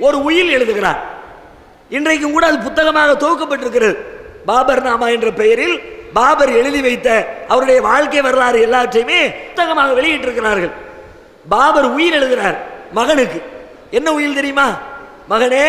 ஒரு உயில் எழுதுகிறார். இன்றைக்கும் கூட அது புத்தகமாக தொகுக்கப்பட்டிருக்கிறது. பாபர் நாமா என்ற பெயரில் பாபர் எழுதி வைத்த அவருடைய வாழ்க்கை வரலாறு எல்லாற்றையுமே புத்தகமாக வெளியிட்டிருக்கிறார்கள். பாபர் உயிர் எழுதுகிறார் மகனுக்கு. என்ன உயில் தெரியுமா? மகனே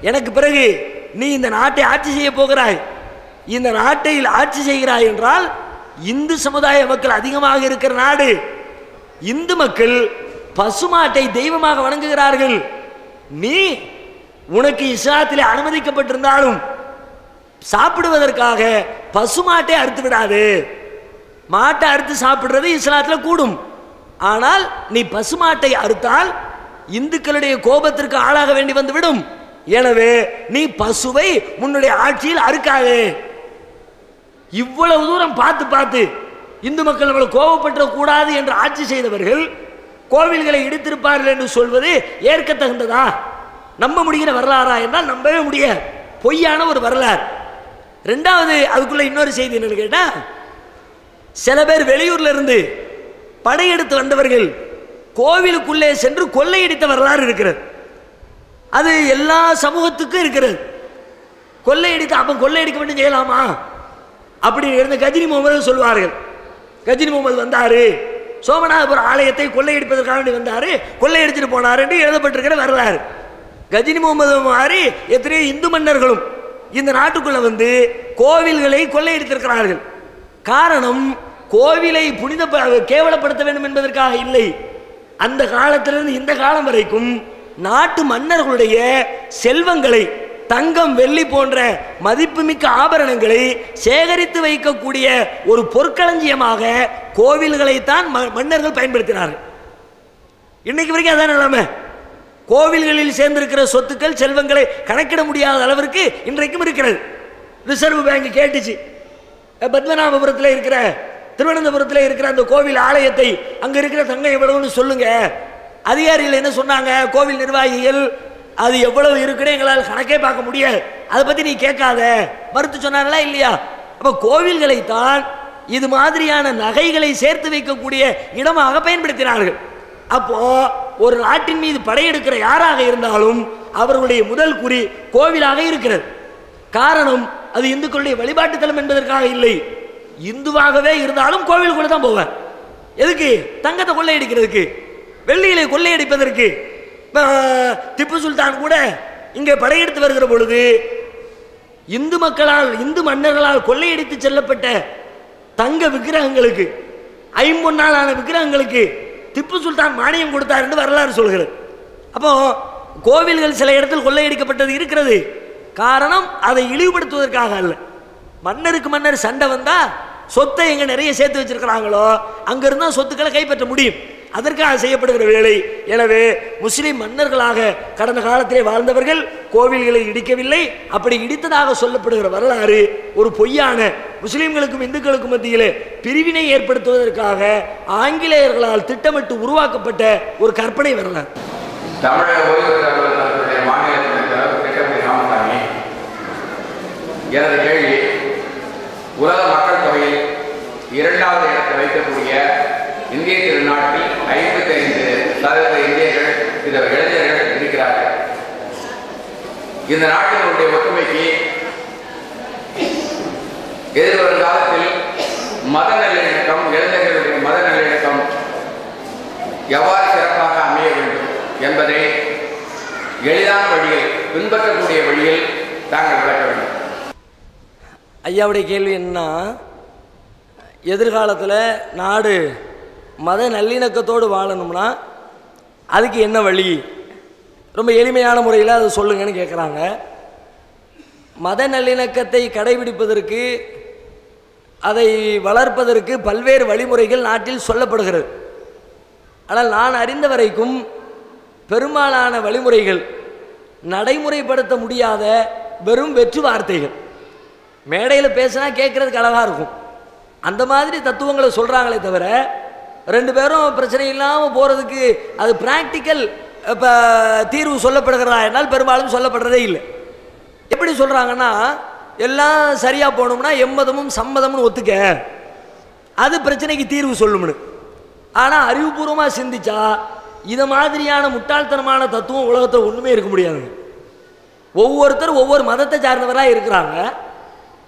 எனக்கு பிறகு நீ இந்த நாட்டை ஆட்சி செய்ய போகிறாய். இந்த நாட்டில் ஆட்சி செய்கிறாய் என்றால் இந்து சமுதாய மக்கள் அதிகமாக இருக்கிற நாடு. இந்து மக்கள் பசுமாட்டை தெய்வமாக வணங்குகிறார்கள். நீ உனக்கு இஸ்லாத்திலே அனுமதிக்கப்பட்டிருந்தாலும் சாப்பிடுவதற்காக பசுமாட்டை அறுத்து விடாது. மாட்டை அறுத்து சாப்பிடுறது இஸ்லாத்தில் கூடும். ஆனால் நீ பசுமாட்டை அறுத்தால் இந்துக்களுடைய கோபத்திற்கு ஆளாக வேண்டி வந்துவிடும். எனவே நீ பசுவை உன்னுடைய ஆட்சியில் அறுக்காதே. இவ்வளவு தூரம் பார்த்து பார்த்து இந்து மக்கள் நம்மளை கோபப்பட்ட கூடாது என்று ஆட்சி செய்தவர்கள் கோவில்களை இடித்திருப்பார்கள் என்று சொல்வது ஏற்கத்தகுந்ததா? நம்ப முடிகிற வரலாறா என்றால் நம்பவே முடியாது. பொய்யான ஒரு வரலாறு. ரெண்டாவது அதுக்குள்ள இன்னொரு செய்தி என்னன்னு கேட்டா சில பேர் வெளியூர்ல இருந்து படையெடுத்து வந்தவர்கள் கோவிலுக்குள்ளே சென்று கொள்ளையடித்த வரலாறு இருக்கிறது. அது எல்லா சமூகத்துக்கும் இருக்கிறது. கொள்ளையடித்து அப்ப கொள்ளையடிக்க மட்டும் செய்யலாமா? அப்படி இருந்த கஜினி முகமது சொல்வார்கள். கஜினி முகமது வந்தாரு. சோமநாதபுரம் ஆலயத்தை கொள்ளையடிப்பதற்காக வேண்டி வந்தார். கொள்ளையடிச்சிட்டு போனார் என்று எழுதப்பட்டிருக்கிற வரலாறு. கஜினி முகமது மாதிரி எத்தனையோ இந்து மன்னர்களும் இந்த நாட்டுக்குள்ள வந்து கோவில்களை கொள்ளையடித்திருக்கிறார்கள். காரணம் கோவிலை புனித கேவலப்படுத்த வேண்டும் என்பதற்காக இல்லை. அந்த காலத்திலிருந்து இந்த காலம் வரைக்கும் நாட்டு மன்னர்களுடைய செல்வங்களை தங்கம் வெள்ளி போன்ற மதிப்புமிக்க ஆபரணங்களை சேகரித்து வைக்கக்கூடிய ஒரு பொற்களஞ்சியமாக கோவில்களைத்தான் ம- மன்னர்கள் பயன்படுத்தினார்கள். இன்னைக்கு வரைக்கும் அதான் நிலைமை. கோவில்களில் சேர்ந்திருக்கிற சொத்துக்கள் செல்வங்களை கணக்கிட முடியாத அளவிற்கு இன்றைக்கும் இருக்கிறது. ரிசர்வ் பேங்க் கேட்டுச்சு. பத்மநாபபுரத்தில் இருக்கிற திருவனந்தபுரத்தில் இருக்கிற அந்த கோவில் ஆலயத்தை அங்கே இருக்கிற தங்கம் எவ்வளவுன்னு சொல்லுங்க. அதிகாரிகள் என்ன சொன்னாங்க? கோவில் நிர்வாகிகள் அது எவ்வளவு இருக்குன்னு எங்களால் கணக்கே பார்க்க முடியாது. அதை பற்றி நீ கேட்காத. மறுத்து சொன்னார்களா இல்லையா? அப்போ கோவில்களை தான் இது மாதிரியான நகைகளை சேர்த்து வைக்கக்கூடிய இடமாக பயன்படுத்தினார்கள். அப்போ ஒரு நாட்டின் மீது படையெடுக்கிற யாராக இருந்தாலும் அவர்களுடைய முதல் குறி கோவிலாக இருக்கிறது. காரணம் அது இந்துக்களுடைய வழிபாட்டுத்தலம் என்பதற்காக இல்லை. இந்துவாகவே இருந்தாலும் கோவிலுக்குள்ள தான் போவேன். எதுக்கு? தங்கத்தை கொள்ளையடிக்கிறதுக்கு. வெள்ளியிலே கொள்ளையடிப்பதற்கு. திப்பு சுல்தான் கூட இங்கே படையெடுத்து வருகிற பொழுது இந்து மக்களால் இந்து மன்னர்களால் கொள்ளையடித்து செல்லப்பட்ட தங்க விக்கிரகங்களுக்கு ஐம்பொன்னாலான விக்கிரகங்களுக்கு திப்பு சுல்தான் மானியம் கொடுத்தார் என்று வரலாறு சொல்கிறது. அப்போ கோவில்கள் சில இடத்தில் கொள்ளையடிக்கப்பட்டது இருக்கிறது. காரணம் அதை இழிவுபடுத்துவதற்காக அல்ல. மன்னருக்கு மன்னர் சண்டை வந்தா சொத்தை எங்க நிறைய சேர்த்து வச்சிருக்கிறாங்களோ அங்க சொத்துக்களை கைப்பற்ற முடியும். அதற்காக செய்யப்படுகிற வேலை. எனவே முஸ்லிம் மன்னர்களாக கடந்த காலத்திலே வாழ்ந்தவர்கள் கோவில்களை இடிக்கவில்லை. அப்படி இடித்ததாக சொல்லப்படுகிற வரலாறு ஒரு பொய்யான முஸ்லிம்களுக்கும் இந்துக்களுக்கும் மத்தியிலே பிரிவினை ஏற்படுத்துவதற்காக ஆங்கிலேயர்களால் திட்டமிட்டு உருவாக்கப்பட்ட ஒரு கற்பனை வரலாறு. எனது கேள்வி உலக மக்கள் தொகையில் இரண்டாவது இடத்தை வைக்கக்கூடிய இந்திய திருநாட்டில் ஐம்பத்தி ஐந்து சதவீத இந்தியர்கள் இந்த இளைஞர்கள் இருக்கிறார்கள். இந்த நாட்டினுடைய ஒற்றுமைக்கு எதிர்வரும் காலத்தில் மத நல்லிணக்கம் இளைஞர்களுடைய மத நல்லிணக்கம் எவ்வாறு சிறப்பாக அமைய வேண்டும் என்பதை எளிதான வழியில் பின்பற்றக்கூடிய வழியில் தாங்கள் விளக்க வேண்டும். ஐயாவுடைய கேள்வி என்னன்னா எதிர்காலத்தில் நாடு மத நல்லிணக்கத்தோடு வாழணும்னா அதுக்கு என்ன வழி? ரொம்ப எளிமையான முறையில் அதை சொல்லுங்கன்னு கேட்குறாங்க மத நல்லிணக்கத்தை கடைபிடிப்பதற்கு அதை வளர்ப்பதற்கு பல்வேறு வழிமுறைகள் நாட்டில் சொல்லப்படுகிறது. ஆனால் நான் அறிந்த வரைக்கும் பெரும்பாலான வழிமுறைகள் நடைமுறைப்படுத்த முடியாத வெறும் வெற்று வார்த்தைகள். மேடையில் பேசினா கேட்குறதுக்கு அழகாக இருக்கும். அந்த மாதிரி தத்துவங்களை சொல்கிறாங்களே தவிர ரெண்டு பேரும் பிரச்சனை இல்லாமல் போகிறதுக்கு அது ப்ராக்டிக்கல் இப்போ தீர்வு சொல்லப்படுகிறதா என்னால் பெரும்பாலும் சொல்லப்படுறதே இல்லை. எப்படி சொல்கிறாங்கன்னா எல்லாம் சரியாக போகணும்னா எம்மதமும் சம்மதமும் ஒத்துக்க. அது பிரச்சனைக்கு தீர்வு சொல்லும்னு. ஆனால் அறிவுபூர்வமாக சிந்திச்சா இதை மாதிரியான முட்டாள்தனமான தத்துவம் உலகத்தில் ஒன்றுமே இருக்க முடியாதுங்க ஒவ்வொருத்தரும் ஒவ்வொரு மதத்தை சார்ந்தவராக இருக்கிறாங்க.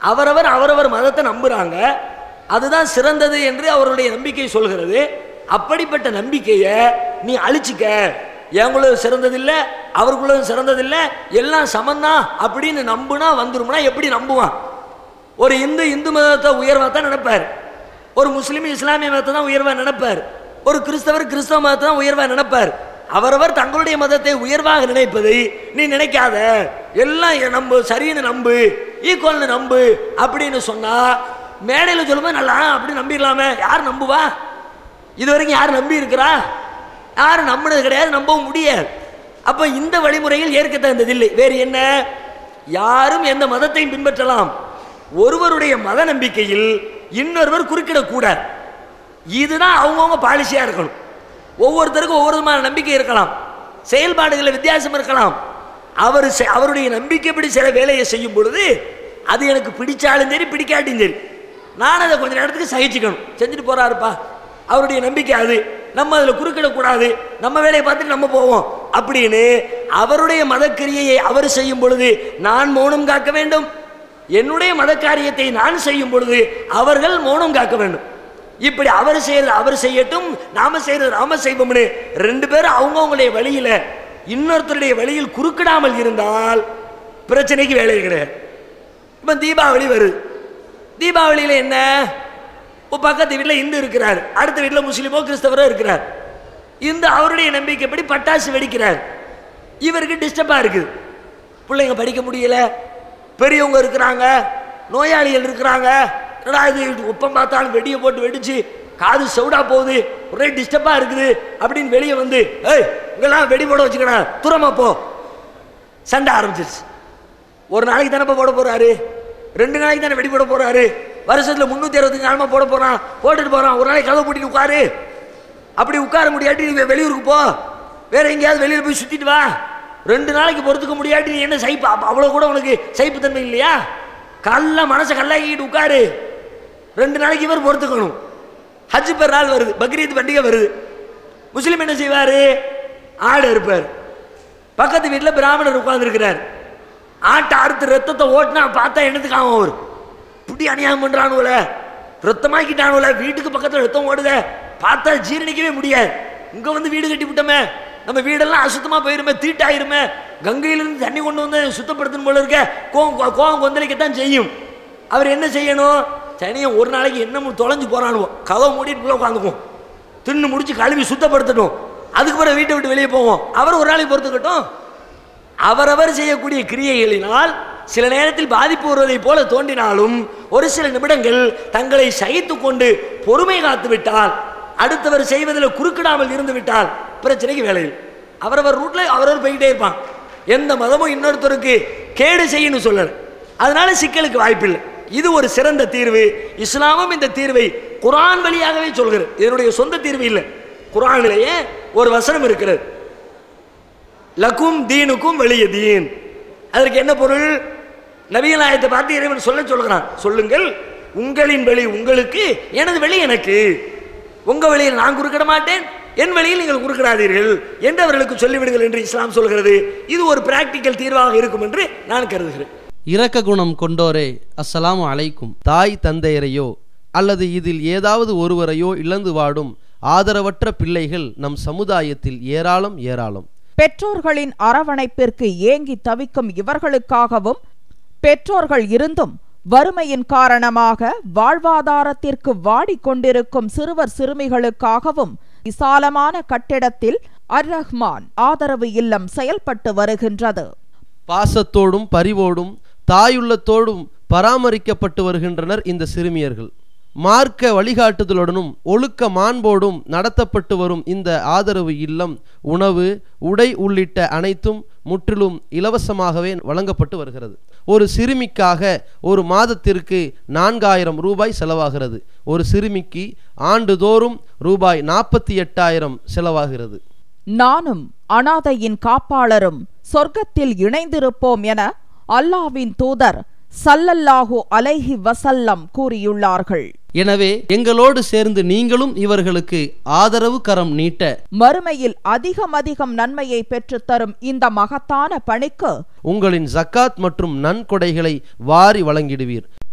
அவரவர் அவரவர் மதத்தை நம்புகிறாங்க அதுதான் சிறந்தது என்று அவருடைய நம்பிக்கை சொல்கிறது. அப்படிப்பட்ட நம்பிக்கையை நீ அழிச்சிக்க. எங்களும் சிறந்ததில்லை அவர்களும் சிறந்ததில்லை எல்லாம் சமந்தான் அப்படின்னு நம்புனா வந்துரும்னா எப்படி நம்புவான்? ஒரு இந்து இந்து மதத்தை உயர்வாக தான் நினைப்பார். ஒரு முஸ்லீம் இஸ்லாமிய மதத்தை தான் உயர்வாக நினைப்பார். ஒரு கிறிஸ்தவர் கிறிஸ்தவ மதத்தை தான் உயர்வாக நினைப்பார். அவரவர் தங்களுடைய மதத்தை உயர்வாக நினைப்பதை நீ நினைக்காத. எல்லாம் எ- நம்பு சரின்னு நம்பு ஈக்குவல்னு நம்பு அப்படின்னு சொன்னா மேடையில் சொல்லும்போது நல்லா அப்படி நம்பிடலாமே. யார் நம்புவா? இது வரைக்கும் யார் நம்பி இருக்கிறா யாரும் நம்பினது கிடையாது நம்பவும் முடியாது. அப்போ இந்த வழிமுறையில் ஏற்க தகுந்ததில்லை வேறு என்ன? யாரும் எந்த மதத்தையும் பின்பற்றலாம். ஒருவருடைய மத நம்பிக்கையில் இன்னொருவர் குறுக்கிடக்கூடாது. இதுதான் அவங்கவுங்க பாலிசியாக இருக்கணும். ஒவ்வொருத்தருக்கும் ஒவ்வொரு விதமான நம்பிக்கை இருக்கலாம். செயல்பாடுகளில் வித்தியாசம் இருக்கலாம். அவர் செ- அவருடைய நம்பிக்கைப்படி சில வேலையை செய்யும் பொழுது அது எனக்கு பிடிச்சாலும் சரி பிடிக்காட்டியும் சரி. நான் அதை கொஞ்ச நேரத்துக்கு சகிச்சுக்கணும். செஞ்சுட்டு போகிறாருப்பா அவருடைய நம்பிக்கை அது. நம்ம அதில் குறுக்கிடக்கூடாது. நம்ம வேலையை பார்த்துட்டு நம்ம போவோம். அப்படின்னு அவருடைய மதக்கிரியையை அவர் செய்யும் பொழுது நான் மௌனம் காக்க வேண்டும். என்னுடைய மதக்காரியத்தை நான் செய்யும் பொழுது அவர்கள் மௌனம் காக்க வேண்டும். இப்படி அவர் செய்யறது அவர் செய்யட்டும் நாம செய்யறது நாம செய்வோம்னு ரெண்டு பேரும் அவங்கவுங்களுடைய வழியில இன்னொருத்தருடைய வழியில் குறுக்கிடாமல் இருந்தால் பிரச்சனைக்கு வேலை கிடையாது இப்போ தீபாவளி வருது. தீபாவளியில் என்ன? பக்கத்து வீட்டில் இந்து இருக்கிறார். அடுத்த வீட்டில் முஸ்லீமோ கிறிஸ்தவரோ இருக்கிறார். இந்த அவருடைய நம்பிக்கைப்படி பட்டாசு வெடிக்கிறார். இவருக்கு டிஸ்டர்பாக இருக்குது. பிள்ளைங்க படிக்க முடியல. பெரியவங்க இருக்கிறாங்க. நோயாளிகள் இருக்கிறாங்க. என்னடா இது? உப்பம் பார்த்தாலும் வெடியை போட்டு வெடிச்சு காது சவுடா போகுது. ஒரே டிஸ்டர்பாக இருக்குது. அப்படின்னு வெளியே வந்து ஏய் இங்கெல்லாம் வெடி போட வச்சுக்கணும் துரமா போ. சண்டை ஆரம்பிச்சிருச்சு. ஒரு நாளைக்கு தானே போட போறாரு? ரெண்டு நாளைக்கு தானே வெடி போட போறாரு. வருஷத்துல முந்நூற்றி அறுபத்தஞ்சு நாளமா போட போறான். போட்டுட்டு போறான். ஒரு நாளைக்கு கதவு பூட்டிட்டு உட்காரு. அப்படி உட்கார முடியாட்டி நீ வெளியூருக்கு போ. வேற எங்கேயாவது வெளியில போய் சுத்திட்டு வா. ரெண்டு நாளைக்கு பொறுத்துக்க முடியாட்டி நீ என்ன சைப்பு? அவ்வளோ அவ்வளவு கூட உனக்கு சைப்பு தன்மை இல்லையா? கல்ல மனசை கல்லாக்கிட்டு உட்காரு. ரெண்டு நாளைக்கு இவர் பொறுத்துக்கணும். ஹஜ் பெருநாள் வருது. பக்ரீத் பண்டிகை வருது. முஸ்லீம் என்ன செய்வாரு? ஆடு இருப்பார் பக்கத்து வீட்டில் பிராமணர் உட்கார்ந்துருக்கிறார். ஆட்டை அறுத்து ரத்தத்தை ஓட்டினா பார்த்தா என்னத்துக்கு ஆகும் அவர்? இப்படி அநியாயம் பண்ணுறானுல ரத்தமாக்கிட்டானுல வீட்டுக்கு பக்கத்தில் ரத்தம் ஓடுதே. பார்த்தா ஜீரணிக்கவே முடியாது. இங்கே வந்து வீடு கட்டி விட்டோமே. நம்ம வீடெல்லாம் அசுத்தமாக போயிருமே தீட்டாயிருமே. கங்கையிலிருந்து தண்ணி கொண்டு வந்து சுத்தப்படுத்தணும் போல இருக்க. கோவம் கோவம் கொந்தளிக்கத்தான் செய்யும். அவர் என்ன செய்யணும்? தனியாக ஒரு நாளைக்கு என்ன தொலைஞ்சு போகிறானுவோம் கதவை மூடிட்டு உள்ள உட்காந்துக்கும் தின்னு முடிச்சு கழுவி சுத்தப்படுத்தணும். அதுக்கு பிறகு வீட்டை விட்டு வெளியே போவோம். அவர் ஒரு நாளைக்கு பொறுத்துக்கட்டும். அவரவர் செய்யக்கூடிய கிரியைகளினால் சில நேரத்தில் பாதிப்பு வருவதைப் போல தோன்றினாலும் ஒரு சில நிமிடங்கள் தங்களை சகித்து கொண்டு பொறுமை காத்து விட்டால் அடுத்தவர் செய்வதில் குறுக்கிடாமல் இருந்து விட்டால் பிரச்சனைக்கு வேலை அவரவர் ரூட்ல அவரவர் போய்கிட்டே இருப்பான். எந்த மதமும் இன்னொருத்தருக்கு கேடு செய்யணும் சொல்லல. அதனால சிக்கலுக்கு வாய்ப்பில்லை இது ஒரு சிறந்த தீர்வு. இஸ்லாமும் இந்த தீர்வை குரான் வழியாகவே சொல்கிறது. இதனுடைய சொந்த தீர்வு இல்லை. குரானிலேயே ஒரு வசனம் இருக்கிறது. லக்கும் தீனுக்கும் வெளிய தீன். அதற்கு என்ன பொருள்? நவீனாயத்தை நாயத்தை பார்த்து இறைவன் சொல்ல சொல்கிறான். சொல்லுங்கள் உங்களின் வழி உங்களுக்கு எனது வழி எனக்கு. உங்க வழியில் நான் குறுக்கிட மாட்டேன் என் வழியில் நீங்கள் குறுக்கிடாதீர்கள் என்று அவர்களுக்கு சொல்லிவிடுங்கள் என்று இஸ்லாம் சொல்கிறது. இது ஒரு பிராக்டிக்கல் தீர்வாக இருக்கும் என்று நான் கருதுகிறேன். இரக்க குணம் கொண்டோரே அஸ்ஸலாமு அலைக்கும். தாய் தந்தையரையோ அல்லது இதில் ஏதாவது ஒருவரையோ இழந்து வாடும் ஆதரவற்ற பிள்ளைகள் நம் சமுதாயத்தில் ஏராளம் ஏராளம். பெற்றோர்களின் அரவணைப்பிற்கு ஏங்கி தவிக்கும் இவர்களுக்காகவும் பெற்றோர்கள் இருந்தும் வறுமையின் காரணமாக வாழ்வாதாரத்திற்கு வாடிக்கொண்டிருக்கும் சிறுவர் சிறுமிகளுக்காகவும் விசாலமான கட்டிடத்தில் அர் ரஹ்மான் ஆதரவு இல்லம் செயல்பட்டு வருகின்றது. பாசத்தோடும் பரிவோடும் தாயுள்ளத்தோடும் பராமரிக்கப்பட்டு வருகின்றனர் இந்த சிறுமியர்கள். மார்க்க வழிகாட்டுதலுடனும் ஒழுக்க மாண்போடும் நடத்தப்பட்டு வரும் இந்த ஆதரவு இல்லம் உணவு உடை உள்ளிட்ட அனைத்தும் முற்றிலும் இலவசமாகவே வழங்கப்பட்டு வருகிறது. ஒரு சிறுமிக்காக ஒரு மாதத்திற்கு நான்காயிரம் ரூபாய் செலவாகிறது. ஒரு சிறுமிக்கு ஆண்டுதோறும் ரூபாய் நாற்பத்தி எட்டாயிரம் செலவாகிறது. நானும் அனாதையின் காப்பாளரும் சொர்க்கத்தில் இணைந்திருப்போம் என அல்லாவின் தூதர் சல்லல்லாஹு அலைஹி வசல்லம் கூறியுள்ளார்கள். எனவே எங்களோடு சேர்ந்து நீங்களும் இவர்களுக்கு ஆதரவு கரம் நீட்ட மறுமையில் அதிகம் அதிகம் நன்மையை பெற்றுத் தரும் இந்த மகத்தான பணிக்கு உங்களின் ஜக்காத் மற்றும் நன்கொடைகளை வாரி வழங்கிடுவீர்.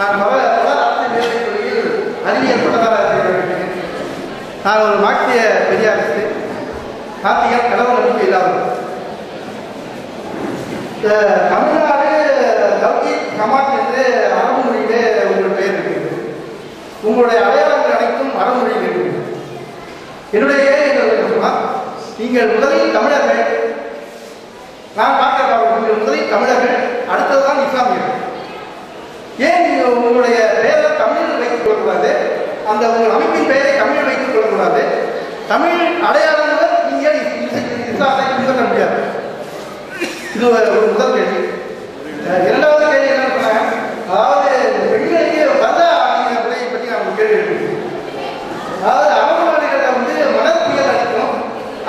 நான் மத வரலாற்று அறிவியல் பட்டதாரர் நான் ஒரு மாட்டிய பெரியாரிஸ்ட் நாத்திகர் கடவுள் நம்பிக்கை இல்லாமல். தமிழ்நாடு தௌஹீத் கமாட் என்று அரபு மொழியிலே உங்கள் பெயர் இருக்கிறது. உங்களுடைய அடையாளங்கள் அனைத்தும் அரபு மொழியில் இருக்கிறது. என்னுடைய கேள்வி நீங்கள் முதலில் தமிழர்கள். நான் பார்க்கிறேன் நீங்கள் முதலில் தமிழர்கள் அடுத்ததுதான் இஸ்லாமியர்கள் ஏன் நீங்க உங்களுடைய பெயரை தமிழில் வைத்துக் கொள்ளக்கூடாது அந்த உங்கள் அமைப்பின் பெயரை தமிழில் வைத்துக் கொள்ளக்கூடாது தமிழ் அடையாளங்கள் நீங்கள் இஸ்லாத்தை பின்பற்ற முடியாது இது ஒரு முதல் கேள்வி அஹ் இரண்டாவது கேள்வி என்னன்னு சொன்னாங்க அதாவது பெண்களுக்கு வந்த ஆகிய முறையை பற்றி நான் ஒரு கேள்வி எழுப்பியிருக்கேன் அதாவது அரபு நாடுகளில் வந்து மணல் புயல் அடிக்கும்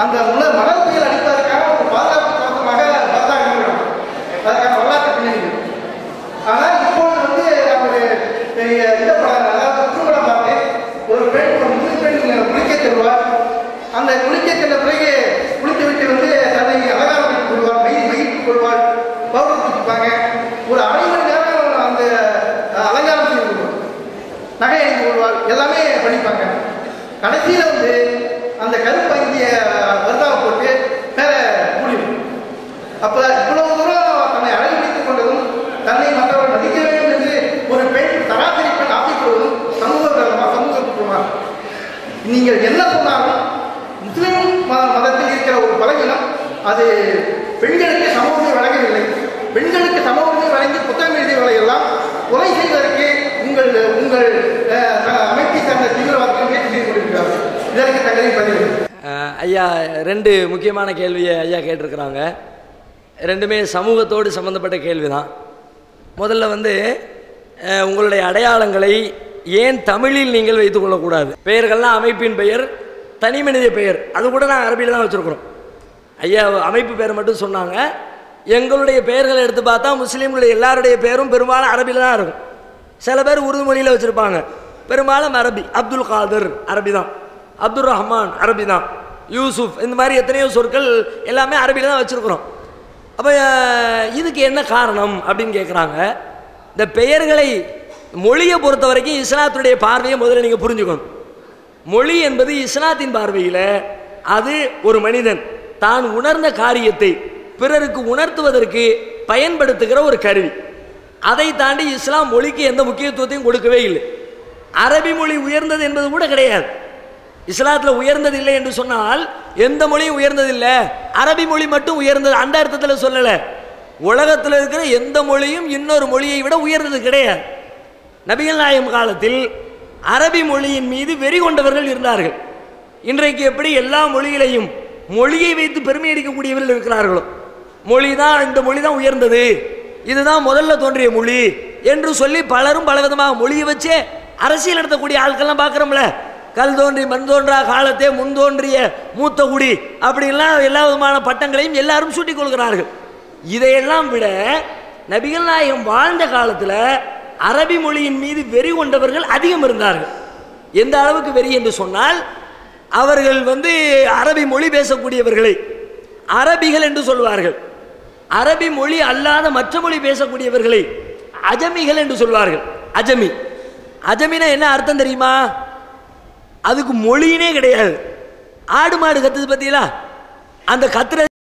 அந்த முன மணல் புயல் அடிப்பதற்காக ஒரு பாதுகாப்பு கவசமாக பாதுகாக்க முடியும் அதுக்கான வரலாற்று பின்னணி இருக்கு. ஆனால் இப்பொழுது வந்து நான் ஒரு பெரிய இந்த படம் அதாவது குறும்படம் பார்த்தேன் ஒரு பெண் ஒரு முஸ்லிம் பெண் குளிக்க செல்வார் அந்த குளிக்க சென்ற பிறகு குளித்து விட்டு வந்து தன்னை அலங்காரம் கொள்வார் மெய் மகிழ்ச்சி கொள்வார் பவுடர் குடிப்பாங்க. ஒரு அரை மணி நேரம் அந்த அலங்காரம் செய்து கொள்வார் நகை அணிந்து கொள்வார் எல்லாமே பண்ணிப்பாங்க. கடைசியில் வந்து அந்த கருப்பு அங்கிய வருதாவை போட்டு மேலே மூடிடும். அப்ப இவ்வளவு தூரம் தன்னை அழகுபடுத்திக் கொண்டதும் தன்னை மற்றவர் மதிக்க வேண்டும் என்று ஒரு பெண் சராசரி பெண் ஆசைப்படுவதும் சமூக விரோதமா, சமூக குற்றமா? நீங்கள் என்ன சொன்னாலும் முஸ்லிம் மதத்தில் இருக்கிற ஒரு பலவீனம் அது பெண்களுக்கு சம உரிமை வழங்கவில்லை. பெண்களுக்கு சம உரிமை வழங்கி புத்தகம் எழுதியவர்களை எல்லாம் கொலை செய்வதற்கு உங்கள் உங்கள் அமைப்பை சார்ந்த தீவிரவாதிகள் முயற்சி செய்து கொண்டிருக்கிறார்கள். இதற்கு தங்களின் பதில் ஐயா ரெண்டு முக்கியமான கேள்வியை ஐயா கேட்டிருக்கிறாங்க. ரெண்டுமே சமூகத்தோடு சம்மந்தப்பட்ட கேள்வி தான் முதல்ல வந்து உங்களுடைய அடையாளங்களை ஏன் தமிழில் நீங்கள் வைத்துக்கொள்ளக்கூடாது பெயர்கள்லாம் அமைப்பின் பெயர் தனி மனித பெயர். அது கூட நாங்கள் அரபியில் தான் வச்சுருக்குறோம். ஐயா அமைப்பு பேர் மட்டும் சொன்னாங்க. எங்களுடைய பெயர்களை எடுத்து பார்த்தா முஸ்லீம்களுடைய எல்லாருடைய பேரும் பெரும்பாலும் அரபியில் தான் இருக்கும். சில பேர் உருது மொழியில் வச்சுருப்பாங்க. பெரும்பாலும் அரபி. அப்துல் காதர் அரபி தான். அப்துல் ரஹ்மான் அரபி தான். யூசுப் இந்த மாதிரி எத்தனையோ சொற்கள் எல்லாமே அரபியில் தான் வச்சுருக்குறோம். அப்போ இதுக்கு என்ன காரணம் அப்படின்னு கேட்குறாங்க இந்த பெயர்களை மொழியை பொறுத்த வரைக்கும் இஸ்லாத்துடைய பார்வையை முதல்ல நீங்கள் புரிஞ்சுக்கணும். மொழி என்பது இஸ்லாத்தின் பார்வையில் அது ஒரு மனிதன். தான் உணர்ந்த காரியத்தை பிறருக்கு உணர்த்துவதற்கு பயன்படுத்துகிற ஒரு கருவி. அதை தாண்டி இஸ்லாம் மொழிக்கு எந்த முக்கியத்துவத்தையும் கொடுக்கவே இல்லை. அரபி மொழி உயர்ந்தது என்பது கூட கிடையாது. இஸ்லாத்தில் உயர்ந்தது இல்லை என்று சொன்னால் எந்த மொழியும் உயர்ந்ததில்லை அரபி மொழி மட்டும் உயர்ந்தது அந்த அர்த்தத்தில் சொல்லலை. உலகத்தில் இருக்கிற எந்த மொழியும் இன்னொரு மொழியை விட உயர்ந்தது கிடையாது. நபிகள் நாயம் காலத்தில் அரபி மொழியின் மீது வெறி கொண்டவர்கள் இருந்தார்கள். இன்றைக்கு எப்படி எல்லா மொழிகளையும் மொழியை வைத்து பெருமை அடிக்கக்கூடியவர்கள் இருக்கிறார்களோ? மொழி தான் இந்த மொழி தான் உயர்ந்தது. இதுதான் முதல்ல தோன்றிய மொழி என்று சொல்லி பலரும் பலவிதமாக மொழியை வச்சே அரசியல் நடத்தக்கூடிய ஆட்கள்லாம் பார்க்குறோம்ல. கல் தோன்றி மண் தோன்றா காலத்தே முன் தோன்றிய மூத்த குடி அப்படிலாம் எல்லா விதமான பட்டங்களையும் எல்லாரும் சூட்டிக் கொள்கிறார்கள். இதையெல்லாம் விட நபிகள் நாயகம் வாழ்ந்த காலத்தில் அரபி மொழியின் மீது வெறி கொண்டவர்கள் அதிகம் இருந்தார்கள். எந்த அளவுக்கு வெறி என்று சொன்னால் அவர்கள் வந்து அரபி மொழி பேசக்கூடியவர்களை. அரபிகள் என்று சொல்வார்கள். அரபி மொழி அல்லாத மற்ற மொழி பேசக்கூடியவர்களை. அஜமிகள் என்று சொல்வார்கள். அஜமி. அஜமினா என்ன அர்த்தம் தெரியுமா? அதுக்கு மொழியினே கிடையாது. ஆடு மாடு கத்துது பார்த்தீங்களா அந்த கத்துற